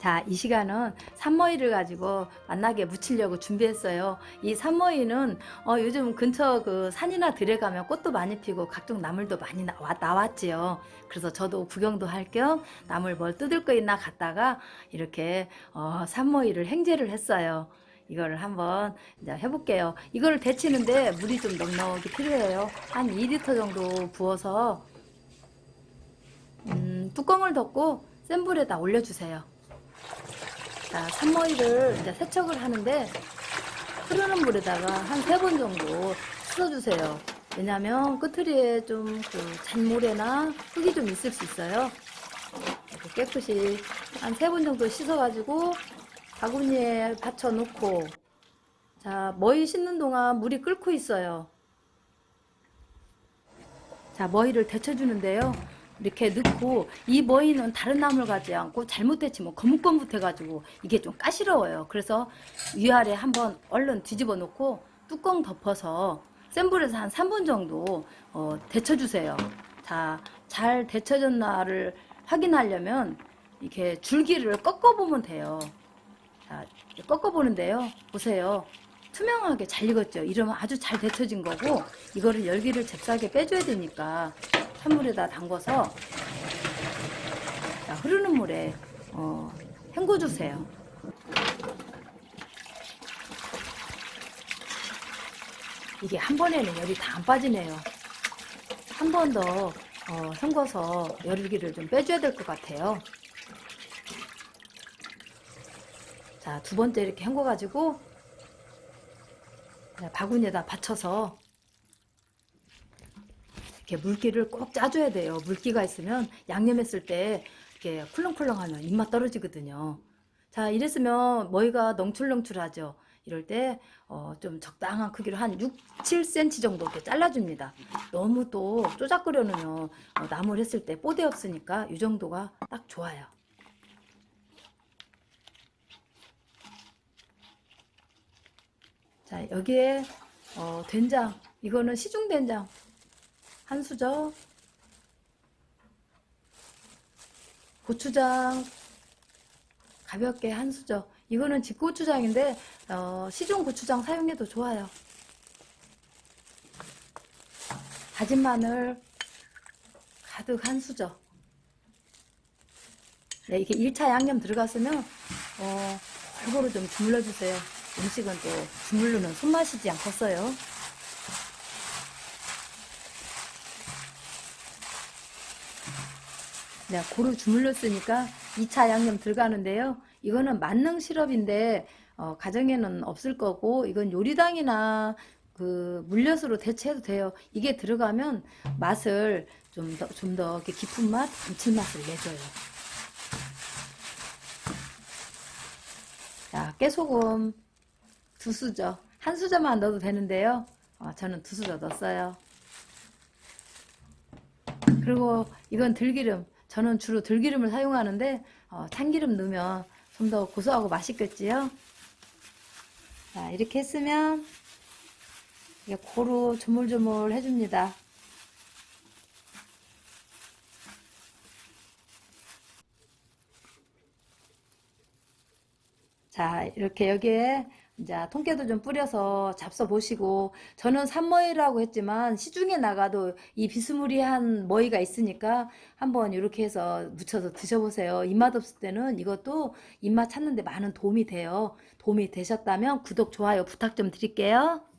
자, 이 시간은 산모이를 가지고 만나게 묻히려고 준비했어요. 이 산모이는 어, 요즘 근처 그 산이나 들에 가면 꽃도 많이 피고 각종 나물도 많이 나와, 나왔지요. 그래서 저도 구경도 할 겸 나물 뭘 뜯을 거 있나 갔다가 이렇게 어, 산모이를 행제를 했어요. 이거를 한번 이제 해볼게요. 이거를 데치는데 물이 좀 넉넉히 필요해요. 한 2리터 정도 부어서 음, 뚜껑을 덮고 센 불에다 올려주세요. 자, 산머리를 이제 세척을 하는데 흐르는 물에다가 한 세 번 정도 씻어주세요. 왜냐하면 끝트리에 좀 그 잔모래나 흙이 좀 있을 수 있어요. 이렇게 깨끗이 한 세 번 정도 씻어가지고 바구니에 받쳐놓고 자 머리 씻는 동안 물이 끓고 있어요. 자 머리를 데쳐주는데요. 이렇게 넣고 이 머리는 다른 나물 가지 않고 잘못 데치면 거뭇거뭇해가지고 이게 좀 까시러워요. 그래서 위아래 한번 얼른 뒤집어 놓고 뚜껑 덮어서 센 불에서 한 3분 정도 어, 데쳐주세요. 자, 잘 데쳐졌나를 확인하려면 이렇게 줄기를 꺾어보면 돼요. 자, 꺾어보는데요. 보세요. 투명하게 잘 익었죠. 이러면 아주 잘 데쳐진 거고 이거를 열기를 잽싸게 빼줘야 되니까 찬물에다 담궈서 자, 흐르는 물에 어, 헹궈 주세요. 이게 한 번에는 열이 다 안 빠지네요. 한 번더 어, 헹궈서 열기를 좀 빼줘야 될 것 같아요. 자, 두 번째 이렇게 헹궈가지고 네, 바구니에다 받쳐서 이렇게 물기를 꼭 짜줘야 돼요. 물기가 있으면 양념했을 때 이렇게 쿨렁쿨렁하면 입맛 떨어지거든요. 자, 이랬으면 머리가 넝출렁출하죠. 이럴 때, 어, 좀 적당한 크기로 한 6, 7cm 정도 이렇게 잘라줍니다. 너무 또 쪼작거려 놓으면 어, 나물 했을 때 뽀대 없으니까 이 정도가 딱 좋아요. 자, 여기에 어, 된장, 이거는 시중 된장 한 수저, 고추장 가볍게 한 수저. 이거는 집고추장인데 어, 시중 고추장 사용해도 좋아요. 다진 마늘 가득 한 수저. 네, 이게 1차 양념 들어갔으면 어, 골고루 좀 주물러 주세요. 음식은 또 주물르는 손맛이지 않겠어요? 네, 고루 주물렀으니까 2차 양념 들어가는데요. 이거는 만능 시럽인데 어, 가정에는 없을 거고 이건 요리당이나 그 물엿으로 대체해도 돼요. 이게 들어가면 맛을 좀 더 좀더 깊은 맛, 감칠맛을 내줘요. 자, 깨소금 두 수저, 한 수저만 넣어도 되는데요. 어, 저는 두 수저 넣었어요. 그리고 이건 들기름. 저는 주로 들기름을 사용하는데 어, 참기름 넣으면 좀 더 고소하고 맛있겠지요. 자, 이렇게 했으면 이게 고루 조물조물 해줍니다. 자, 이렇게 여기에 이제 통깨도 좀 뿌려서 잡숴 보시고 저는 산머이라고 했지만 시중에 나가도 이 비스무리한 머이가 있으니까 한번 이렇게 해서 무쳐서 드셔보세요. 입맛 없을 때는 이것도 입맛 찾는데 많은 도움이 돼요. 도움이 되셨다면 구독, 좋아요 부탁 좀 드릴게요.